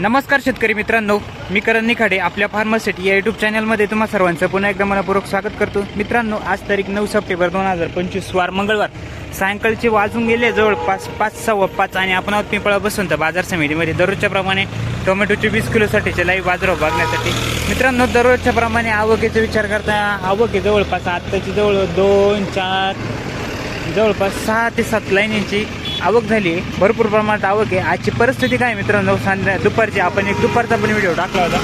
नमस्कार शेतकरी मित्रांनो मी करण निखाडे आपल्या फार्मासिटी या युट्यूब चॅनलमध्ये तुम्हा सर्वांचं पुन्हा एकदा मनपूर्वक स्वागत करतो. मित्रांनो आज तारीख नऊ सप्टेंबर दोन हजार पंचवीस वार मंगळवार. सायंकाळचे वाजून गेले जवळपास पाच सव्वा पाच आणि आपण आहोत पिंपळा बसून तर बाजार समितीमध्ये. दररोजच्या प्रमाणे टोमॅटोचे वीस किलोसाठीचे लाईव्ह बाजारावर बघण्यासाठी. मित्रांनो दररोजच्या प्रमाणे आवकेचा विचार करता आवके जवळपास आत्ताची जवळ दोन चार जवळपास सहा ते सात लाईनीची. आवक झाली भरपूर प्रमाणात आवक आहे. आजची परिस्थिती काय मित्रांनो? संध्या दुपारची आपण एक दुपारचा पण व्हिडिओ टाकला होता.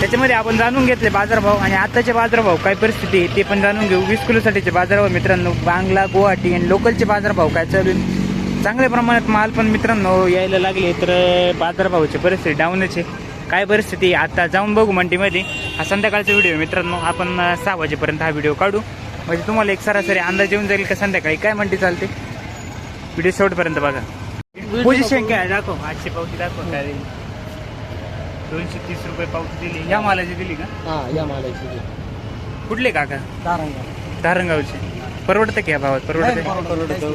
त्याच्यामध्ये आपण जाणून घेतले बाजारभाव आणि आताचे बाजारभाव काय परिस्थिती आहे ते पण जाणून घेऊ. वीस किलोसाठीचे बाजारभाव मित्रांनो बांगला गुवाहाटी आणि लोकलचे बाजारभाव काय चालू आहे. चांगल्या प्रमाणात माल पण मित्रांनो यायला लागले तर बाजारभावाची परिस्थिती डाऊनच आहे. काय परिस्थिती आता जाऊन बघू मंडीमध्ये. हा संध्याकाळचा व्हिडिओ मित्रांनो. आपण सहा वाजेपर्यंत हा व्हिडिओ काढू. म्हणजे तुम्हाला एक सरासरी अंदाज येऊन जाईल का संध्याकाळी? काय मंडी चालते? व्हिडिओ शेवटपर्यंत बघा. पोझिशन काय? दाखव. आजची पावती दाखव काय दोनशे तीस रुपये पावती दिली. या मालाची दिली का? हा या मालाची कुठले काका? तारंगा धारणगावचे परवडतं की या भावात? परवडतं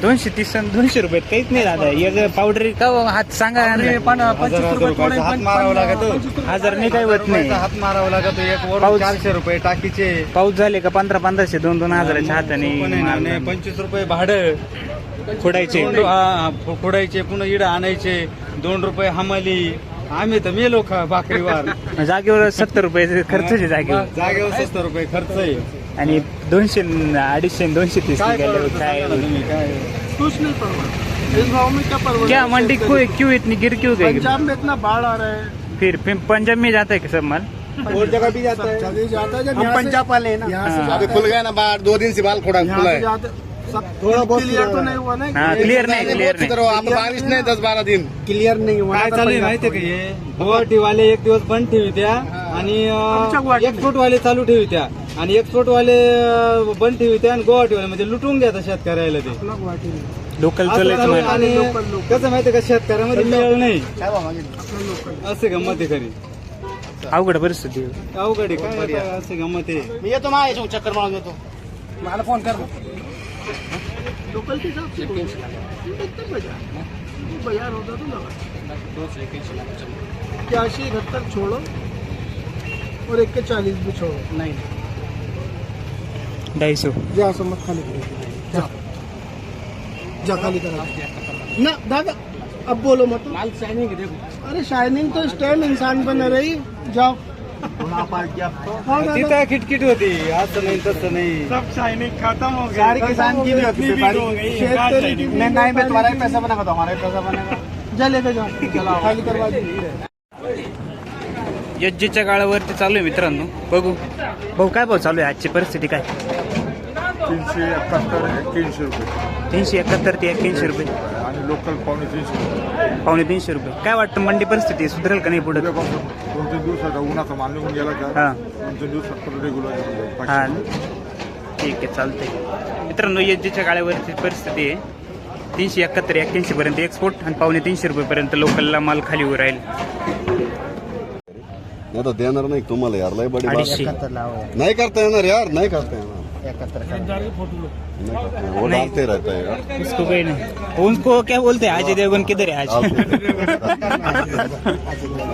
दोनशे तीस आणि दोनशे रुपये. काहीच नाही दादा. एक पावडर का हो? हात सांगा. हात मारावं लागत हजार नाही काही होत नाही. हात मारावं लागत एक वर पाऊस- चारशे रुपये टाकीचे. पाऊस झाले का पंधरा पंधराशे दोन दोन हजाराच्या हाताने नाही, पंचवीस रुपये भाडं. फोडायचे फो- फोडायचे पुन्हा इड आणायचे दोन रुपये हमाली. आम्ही तर मेलो खा भाकरीवर. जागेवर सत्तर रुपये खर्च आहे जागेवर. जागेवर सत्तर रुपये खर्च आहे. आणि दोनशे अडीचशे दोनशे तीस काय काय? कुछ नहीं परवड़ा मंडी को क्यों इतनी गिर क्यों गई? पंजाब में इतना बाढ़ आ रहा है फिर फिर पंजाब में जाता है कि सब माल? और जगह भी जाता है। है पंजाब वाले ना। खुल गया ना बाहर दो दिन से बाल खोड़ा खुला है। क्लियर तो नहीं हुआ ना? हाँ क्लियर नहीं क्लियर नहीं. करो आप बारिश नहीं दस बारह दिन. क्लियर नहीं हुआ काय चालू आहे माहितीये का हे? गुवाहाटी वाले एक दिवस बंद ठेवित्या आणि आमच्या गुवाहाटीत. एक्सपोर्ट वाले चालू ठेवित्या आणि एक्सपोर्ट वाले अं, बंद ठेवित्या आणि गुवाहाटी वाले म्हणजे लुटून घेतात शेतकऱ्याला ते. लोकल आणि. कसं माहितीये का शेतकऱ्यामध्ये मिळालं नाही. असे गंमत आहे खरी? अवघड परिस्थिती. अवघड आहे काय असे गंमत आहे? मी येतो माझ्या चक्कर मारून येतो. मला फोन कर. लोकल के हिसाब से एकदम बाज़ार बाज़ार होता तो लगा। इक्यासी इकहत्तर छोड़ो और एक के चालीस भी छोड़ो। नहीं। ढाई सौ। जा असं मत खाली करो। जा। जा खाली करा। ना दादा अब बोलो मत। माल शाइनिंग देखो। अरे शाइनिंग तो स्टैंड इंसान पे न रही। जाओ। तिथं किटकिट होती. असं नाही तसं नाही. सब शाइनिंग खत्म हो गई सारी किसान की भी होती है, की भी नहीं नहीं मैं तुम्हारा ही पैसा बना हमारा ही पैसा बनेगा। जा लेके जाओ चलाओ खाली करवा दीजिए यज्जेच्या काळावरती चालू आहे मित्रांनो. बघू. भाऊ काय भाऊ चालू आहे आजची परिस्थिती काय? तीनशे एकाहत्तर तीनशे रुपये. तीनशे एकाहत्तर ते एक्क्याऐंशी रुपये. आणि लोकल पावणे तीनशे. रुपये पावणे तीनशे रुपये. काय वाटतं मंडी परिस्थिती? सुधारेल का नाही पुढे? दोन तीन दिवसाचा उन्हाचा माल निघून गेला हा. का दोन तीन दिवसात परत रेग्युलर हा ठीक आहे चालतंय मित्रांनो यज्जेच्या काळावरची परिस्थिती आहे तीनशे एकाहत्तर एक्क्याऐंशी पर्यंत एक्सपोर्ट आणि पावणे तीनशे रुपयेपर्यंत लोकलला माल खाली उभं राहील नाही तर देणार नाही तुम्हाला यार लय बडी बात. अडीचशे नाही करता येणार यार नाही करता येणार नहीं करता येणार. वो नहीं. डालते रहता है यार। उसको कोई नहीं। उनको क्या बोलते हैं? अजय देवगन किधर है आज। आप- नहीं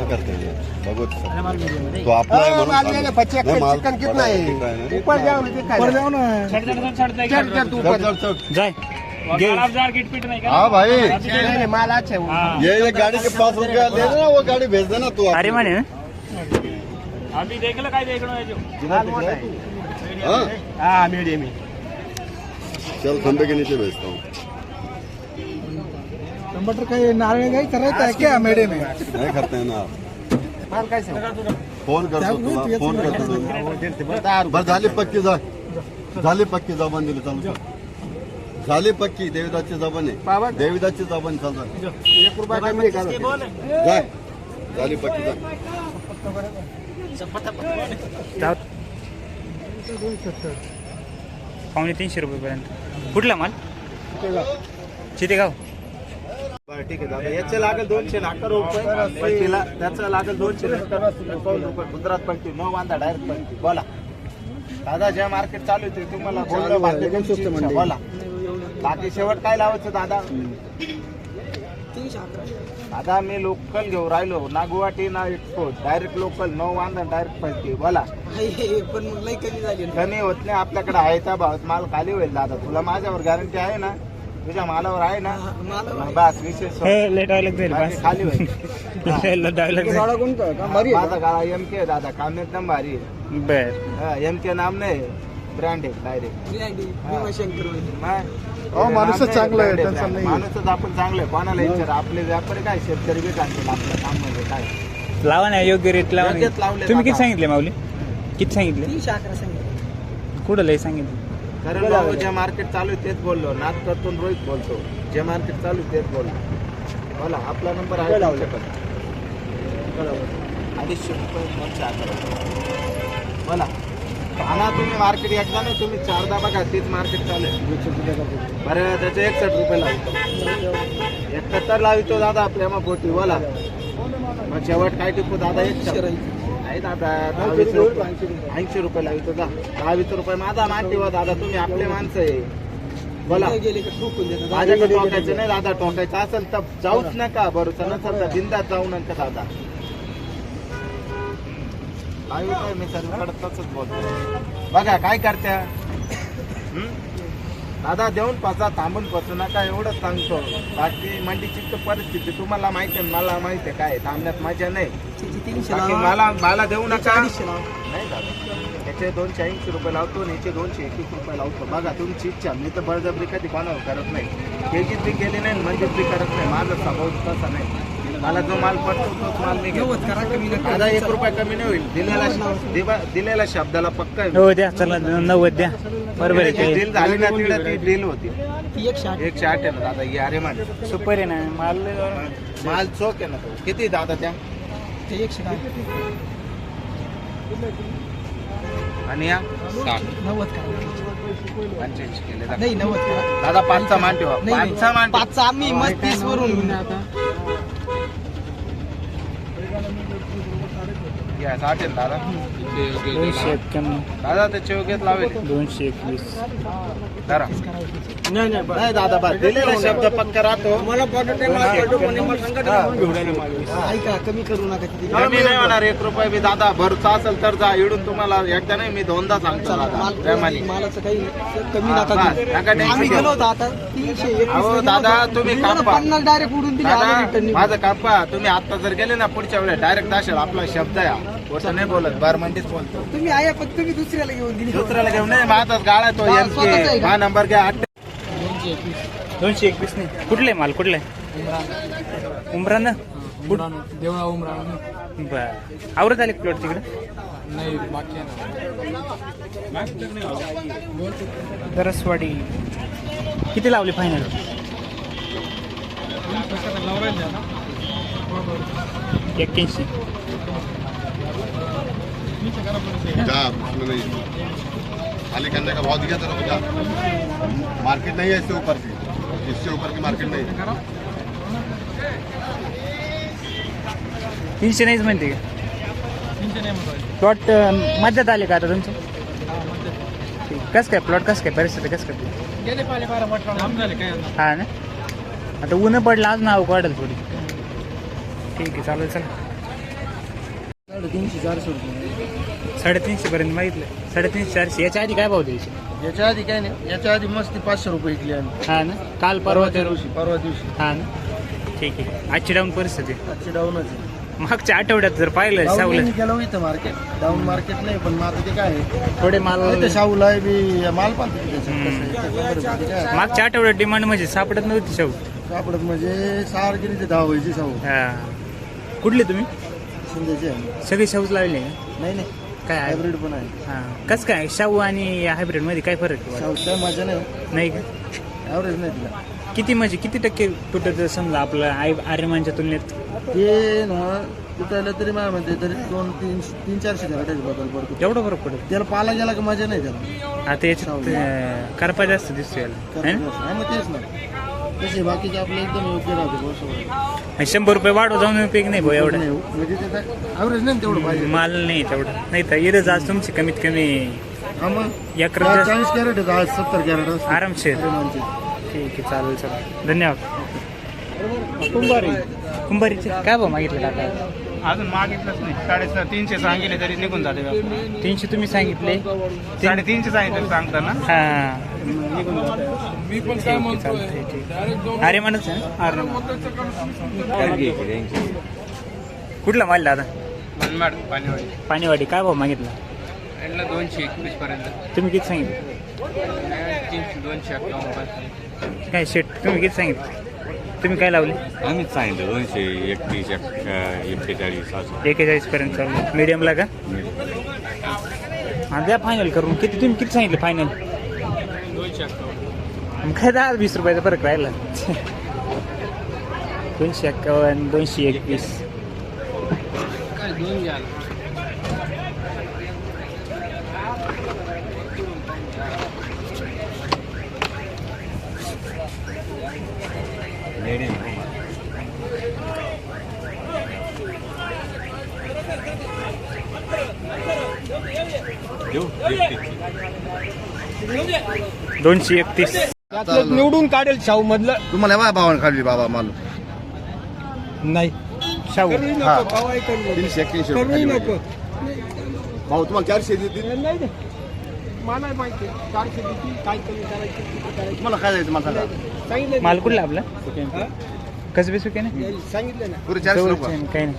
करते हैं। भगवत तो आपला आहे म्हणून सांगतो. नाही, माल- चिकन कितना है। ठीक आहे ना? ऊपर जाओ ऊपर जाओ ना। चढ़ चढ़ तू चल, ऊपर। चल, चल. जाय घे हाँ भाई। नहीं, नहीं, माल अच्छा है वो। ये ये गाड़ी के पास रुपया दे देना वो गाड़ी भेज देना तू अरे म्हणे हाँ? हाँ। मीडियम ही चल खंबे के नीचे भेजता हूँ। टमाटर का ये नारियल का ही कर रहता है क्या? मेडे में? नहीं करते हैं ना फ़ोन करतो तुला फ़ोन करतो तुला बरं झाली पक्की जा झाली पक्की जबान दिली चालू झाली पक्की देविदाची जबान बाबा. आहे देविदाची जबान चालू एक रुपया कमी झाली पक्की जा पावणे तीनशे रुपयेपर्यंत. कुठला माल? चितेगाव. बरं ठीक आहे दादा. याचे लागेल दोनशे लाख रुपये. पट्टीला त्याचं लागेल दोनशे एकावन्न रुपये. गुजरात पट्टी न बांधा डायरेक्ट पट्टी बोला. दादा ज्या मार्केट चालू तुम्हाला बोललं बाकी बोला. बाकी शेवट काय लावायचं दादा? आता मी लोकल घेऊन राहिलो. ना गुवाहाटी ना एक्सपोर्ट डायरेक्ट लोकल नऊ वांदा डायरेक्ट पैसे बोला. पण मग लई कमी झाली कमी होत नाही. आपल्याकडे आहे त्या भावात माल खाली होईल दादा. तुला माझ्यावर गॅरंटी आहे ना? तुझ्या मालावर आहे ना? मग बस विशेष लेट डायलॉग जाईल बाकी बस. खाली होईल. डायलॉग जाईल माझा गाळा एम के दादा. काम एकदम भारी बर. एम के नाम नाही. ब्रँड आहे डायरेक्ट हो, माणूसच चांगला आहे, नाही. माणूसच आपण चांगलं आहे. कोणाला विचार आपले व्यापारी काय शेतकरी बी टाकतील आपलं काम म्हणजे काय? लावा ना योग्य रेट लावा योग्यच. लावले तुम्ही किती. सांगितले माऊली? किती सांगितले? कुठं लय सांगितलं? कारण भाऊ जे मार्केट चालू आहे तेच बोललो. नाथ करतो आणि रोहित बोलतो. जे मार्केट चालू आहे तेच बोललो. बोला आपला नंबर आहे तुमच्याकडे. अडीचशे रुपये दोनशे अकरा बोला. आणा तुम्ही मार्केट एकदा ना तुम्ही चारदा बघा तीच मार्केट चालेल बरं त्याचे एकसठ रुपये लावतो एकाहत्तर लावितो दादा प्रेमा पोटी बोला. मग शेवट काय टिपू दादा एक नाही दादा दहावीस रुपये. ऐंशी रुपये लावितो दा. दहावीस रुपये माझा मान ठेवा दादा तुम्ही आपले माणसं आहे. बोला. माझ्याकडे टोकायचं नाही दादा टोकायचं असेल तर जाऊच नका भरोसा नसेल तर बिंदात जाऊ नका दादा. काय मी बोलतो बघा काय करत्या? दादा देऊन पाचा थांबून पाचू नका एवढंच सांगतो. बाकी मंडीची परिस्थिती तुम्हाला माहिती आहे मला माहिती आहे काय थांबण्यात मजा नाही. बाकी मला मला देऊ नका. नाही दादा. याचे दोनशे ऐंशी रुपये लावतो आणि याचे दोनशे एकवीस रुपये लावतो. बघा तुमची इच्छा. मी तर बळजबरी कधी कोणावर करत नाही. केजीत बी केली नाही मंडीत बी करत नाही. माझा स्वभाव तसा नाही. मला जो माल पडतो तोच माल मी घेतो. माझा एक रुपया कमी नाही होईल. दिलेला दिवा- दिलेल्या शब्दाला पक्का आहे. हो द्या चला नव्वद द्या. बरोबर आहे जी ते. डील झाली ना तिला ती डील होती. एकशे आठ एकशे आठ आहे ना दादा ही अरे मान सुपर आहे ना माल. माल चोक आहे ना तो. किती दादा त्या? ते एकशे दहा. आणि या? नव्वद करा. पंच्याऐंशी केले. दादा. नाही नव्वद करा. दादा पाचचा मान ठेवा. नाही, नाही. पाचचा मान ठेवा. पाचचा आम्ही मग तीस वरून या, साठ आहे ना दादा. दोनशे एक्क्याण्णव. दादा त्याचे योग्यच लावेल दोनशे एकवीस. धरा. नाही नाही नाही दादा बस. दिलेला शब्द पक्का राहतो. मला हा. ऐका कमी करू नका किती कमी नाही होणार एक रुपये बी दादा. भरचा असेल तर जा इडून तुम्हाला एकदा नाही मी दोनदा सांगतो दादा. माल प्रेमाने मालाचं काही कमी हा, नका बस, करू. नका tension आम्ही घेऊ. गेलो होतो आता. तीनशे एकवीस अहो, मध्ये दादा, नव्हतं. तुम्ही दिलं ना कापा. पन्नास डायरेक्ट उडून दिले दादा आले रिटर्न माझं कापा. तुम्ही आता जर गेले ना पुढच्या वेळेस डायरेक्ट असेल आपला शब्द या. नाही बोलत बार मंडीच बोलतो. तुम्ही आहे पण तुम्ही दुसऱ्याला घेऊन दिली. दुसऱ्याला घेऊन नाही माझाच गाळा तो हा, एम स्वतःचा आहे के? का? हा नंबर घ्या. आठ दोनशे एकवीस. नाही. कुठले माल? कुठले? उमरान. देवळा उमरा बर. आवरत आले प्लॉट तिकडे? नाही बाकी दरसवाडी. किती लावली फायनल एक्क्याऐंशी. खाली करने का भाव दिया तेरे को क्या मार्केट नहीं है इससे ऊपर की इससे ऊपर की मार्केट नहीं है। तीनशे नाहीच म्हणते का? प्लॉट मध्यात आले का आता तुमचं? कस काय प्लॉट कस काय परिस्थिती कस काय? गेले पाले बारा म्हटलं काय हा ना? आता ऊन पडलं आज नाव काढेल थोडी. ठीक आहे चालेल चला. साडेतीनशे चारशे रुपये. साडेतीनशे पर्यंत मागितलं. साडेतीनशे चारशे. याच्या आधी काय भाव द्यायचे? याच्या आधी काय नाही. याच्या आधी मस्ती पाचशे रुपये विकली आम्ही. हा ना? काल परवा त्या दिवशी परवा दिवशी. हा ना? ठीक आहे. आजची डाऊन परिस्थिती? आजची डाऊनच आहे. मागच्या आठवड्यात जर पाहिलं डाऊन सावलं यांनी केलं इथं मार्केट डाऊन मार्केट नाही पण मग आता ते काय आहे? थोडे माल इथं शाहूला आहे बी माल. सापडत मागच्या आठवड्यात डिमांड म्हणजे सापडत नव्हती शाहू. म्हणजे सहा दहा व्हायची शाहू. हा. कुठले तुम्ही? शिंदेचे आहे. सगळे शाहूच लावले? का? नाही नाही. काय? आहे? हायब्रिड पण आहे. हा. कसं काय? शाहू आणि हायब्रिडमध्ये काय फरक आहे? शाहू काय मजा नाही नाही का? ॲव्हरेज नाही तिला. किती म्हणजे किती टक्के तुटत समजा आपलं आय आर्यमानच्या तुलनेत? ते ना तुटायला तरी मला म्हणते तरी दोन तीन तीन चारशे घराटेच बदल पडतो एवढं फरक पडत? त्याला पाला गेला की मजा नाही त्याला. आता याच्यात अं, करपा जास्त दिसतो याला. है ना? हा मग तेच ना. तसे बाकीचे आपले एकदम योग्य राहते आणि शंभर रुपये वाढव जाऊन उपयोग नाही भाऊ एवढं. नाही म्हणजे ॲव्हरेज नाही ना तेवढं पाहिजे. माल नाही तेवढं. नाही तर इरज आज तुमची कमीत कमी हा मग? चाळीस कॅरेट आज सत्तर कॅरेट आरामशीर. ठीक आहे चालेल चालेल. धन्यवाद. कुंभारी. कुंभारीचे. काय भाव मागितले काका? अजून मागितलंच नाही. साडेसहा तीनशे सांगितले तरी निघून जाते व्यापारी. तीनशे तुम्ही सांगितले. साडेतीनशे सांगितले सांगताना. हा. निघून जाते मी पण काय म्हणतोय अरे? अरे कुठला माल दादा? मनमाड पाणीवाडी. पाणीवाडी काय भाव मागितला? यांना दोनशे एकवीस पर्यंत तुम्ही किती सांगितलं? तीनशे दोनशे अठ्ठावन्न काय शेट तुम्ही किती सांगितलं? तुम्ही काय लावले? आम्हीच सांगितलं दोनशे एकतीस एक- एक्केचाळीस असं. एकेचाळीस पर्यंत चालू मीडियमला का? द्या फायनल करून. किती तुम्ही किती सांगितलं फायनल मग काय दहा वीस रुपयाचा फरक राहिला. दोनशे एक्कावन्न दोनशे एकवीस. दोनशे एकतीस. त्यातलं निवडून काढेल शाहू मधलं. तुम्हाला भावाने काढली बाबा माल नाही. शाहू. हा. तीनशे एक्क्याऐंशी रुपये करूही खाली नको. पाहिजे. भाऊ तुम्हाला चारशे देतील? नाही नाही. मला माहिती. आहे. चारशे किती काय कमी करायचं किती करायचं. तुम्हाला काय जायचं मला सांगा सांगितलं माल कुठला आपला? हा? कसं बेसू काय ना सांगितलं ना. पुरे चारशे रुपये. काही नाही.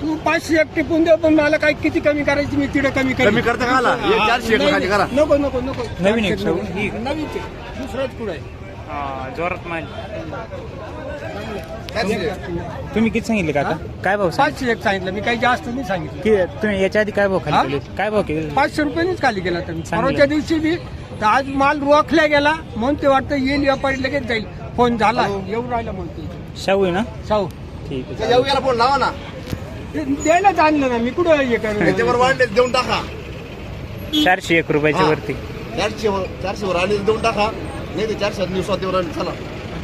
तू पाचशे एक टिपून दे पण मला काय किती कमी करायची मी तिथे कमी करेन. कमी करता का आला? चारशे एक नाही, खाली करा. नको नको नको. नवीन एक. ही? नवीन ते. दुसराच कुठं आहे? जोरात माल. तुम्ही किती सांगितले काका काय भाव सांग पाचशे एक सांगितलं. मी काही जास्त नाही सांगितलं. कि- तुम्ही याच्या आधी काय भाव हा? खाली केले? काय भाव केले? पाचशे रुपयांनीच खाली गेला तर चांगलं. परवाच्या दिवशी बी तर आज माल रोखल्या गेला म्हणून ते वाटतं येईल व्यापारी लगेच जाईल. फोन झाला. येऊन राहिला म्हणते. शाहू आहे ना? शाहू. ठीक आहे येऊ याला फोन लावा ना. ते द्यायला जाणलं ना मी कुठं हे करू? त्याच्यावर वाढले देऊन टाका. चारशे एक रुपयाच्या हा. वरती. चारशे वर चारशे वर आणि देऊन टाका. नाही ते चारशे दिवसात देऊन राहिले चला.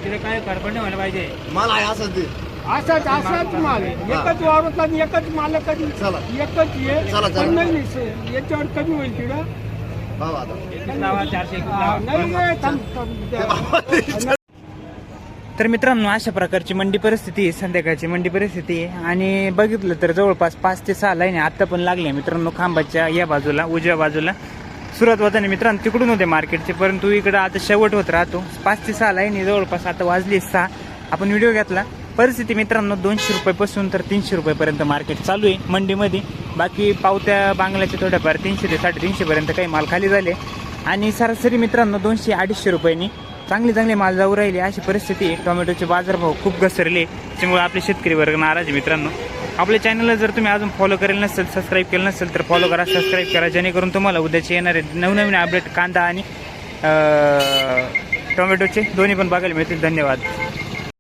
तिथे काय कारपण व्हायला पाहिजे. मला आहे असं ते. असाच असाच माल एकच वावरत आणि एकच माल कधी चला. एकच ये चला, चला. पण नाही नाही, याच्यावर कमी होईल तिकडं भाऊ आता. हा, नाही नाही, थांब, थांब. तर मित्रांनो अशा प्रकारची मंडी परिस्थिती आहे संध्याकाळची मंडी परिस्थिती आहे. आणि बघितलं तर जवळपास पाच ते सहा लाईन आत्ता पण लागले मित्रांनो खांबाच्या या बाजूला उजव्या बाजूला. सुरुवात होताना मित्रांनो तिकडून होते मार्केटचे परंतु इकडं आता शेवट होत राहतो. पाच ते सहा लाईन जवळपास आता वाजली सहा. आपण व्हिडिओ घेतला. परिस्थिती मित्रांनो दोनशे रुपयापासून तर तीनशे रुपयापर्यंत मार्केट चालू आहे मंडीमध्ये. बाकी पावत्या बांगल्याच्या थोड्याफार तीनशे ते साडेतीनशेपर्यंत काही माल खाली झाले. आणि सरासरी मित्रांनो दोनशे अडीचशे रुपयांनी चांगले चांगले माल जाऊ राहिले अशी परिस्थिती आहे. टोमॅटोचे बाजारभाव खूप घसरले त्यामुळे आपले शेतकरी वर्ग नाराज मित्रांनो. आपल्या चॅनलला जर तुम्ही अजून फॉलो करेल नसेल सबस्क्राईब केलं नसेल तर फॉलो करा सबस्क्राईब करा जेणेकरून तुम्हाला उद्याचे येणारे नवनवीन अपडेट कांदा आणि टोमॅटोचे दोन्ही पण बघायला मिळतील. धन्यवाद.